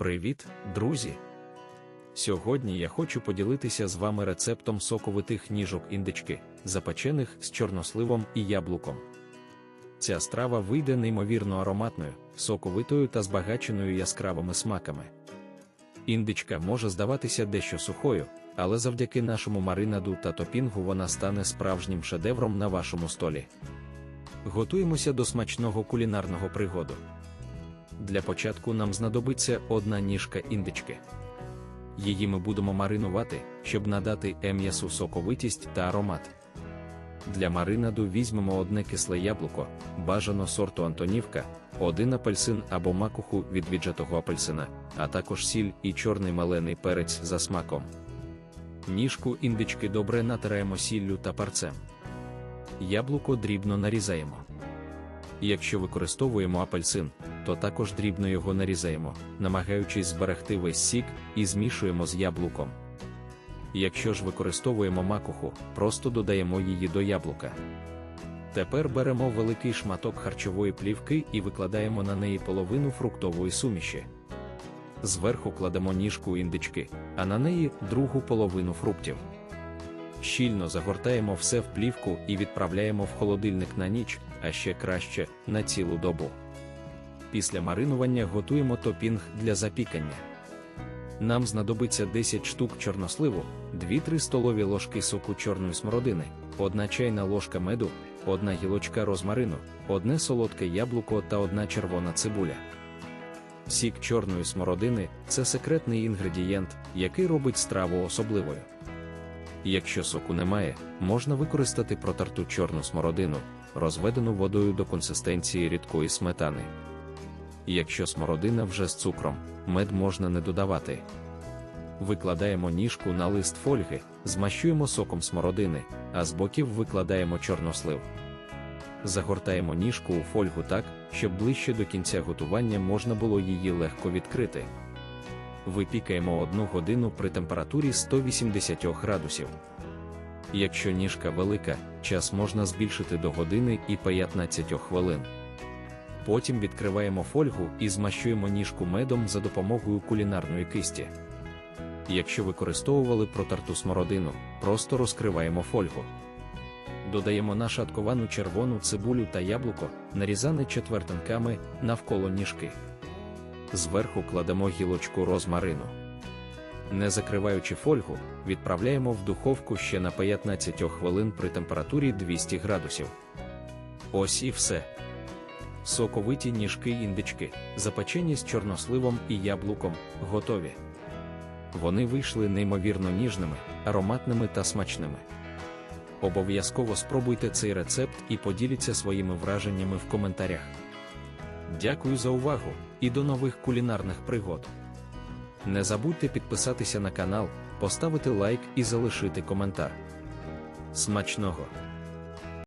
Привіт, друзі! Сьогодні я хочу поділитися з вами рецептом соковитих ніжок індички, запечених з чорносливом і яблуком. Ця страва вийде неймовірно ароматною, соковитою та збагаченою яскравими смаками. Індичка може здаватися дещо сухою, але завдяки нашому маринаду та топінгу вона стане справжнім шедевром на вашому столі. Готуємося до смачного кулінарного пригоду. Для початку нам знадобиться одна ніжка індички. Її ми будемо маринувати, щоб надати м'ясу соковитість та аромат. Для маринаду візьмемо одне кисле яблуко, бажано сорту Антонівка, один апельсин або макуху від віджатого апельсина, а також сіль і чорний малений перець за смаком. Ніжку індички добре натираємо сіллю та парцем. Яблуко дрібно нарізаємо. Якщо використовуємо апельсин, то також дрібно його нарізаємо, намагаючись зберегти весь сік і змішуємо з яблуком. Якщо ж використовуємо макуху, просто додаємо її до яблука. Тепер беремо великий шматок харчової плівки і викладаємо на неї половину фруктової суміші. Зверху кладемо ніжку індички, а на неї другу половину фруктів. Щільно загортаємо все в плівку і відправляємо в холодильник на ніч, а ще краще на цілу добу. Після маринування готуємо топінг для запікання. Нам знадобиться 10 штук чорносливу, 2-3 столові ложки соку чорної смородини, 1 чайна ложка меду, 1 гілочка розмарину, 1 солодке яблуко та 1 червона цибуля. Сік чорної смородини це секретний інгредієнт, який робить страву особливою. Якщо соку немає, можна використати протарту чорну смородину, розведену водою до консистенції рідкої сметани. Якщо смородина вже з цукром, мед можна не додавати. Викладаємо ніжку на лист фольги, змащуємо соком смородини, а з боків викладаємо чорнослив. Загортаємо ніжку у фольгу так, щоб ближче до кінця готування можна було її легко відкрити. Випікаємо 1 годину при температурі 180 градусів. Якщо ніжка велика, час можна збільшити до години і 15 хвилин. Потім відкриваємо фольгу і змащуємо ніжку медом за допомогою кулінарної кисті. Якщо використовували протарту смородину, просто розкриваємо фольгу. Додаємо нашатковану червону цибулю та яблуко, нарізане четвертинками навколо ніжки. Зверху кладемо гілочку розмарину. Не закриваючи фольгу, відправляємо в духовку ще на 15 хвилин при температурі 200 градусів. Ось і все. Соковиті ніжки індички, запечені з чорносливом і яблуком, готові. Вони вийшли неймовірно ніжними, ароматними та смачними. Обов'язково спробуйте цей рецепт і поділіться своїми враженнями в коментарях. Дякую за увагу і до нових кулінарних пригод. Не забудьте підписатися на канал, поставити лайк і залишити коментар. Смачного!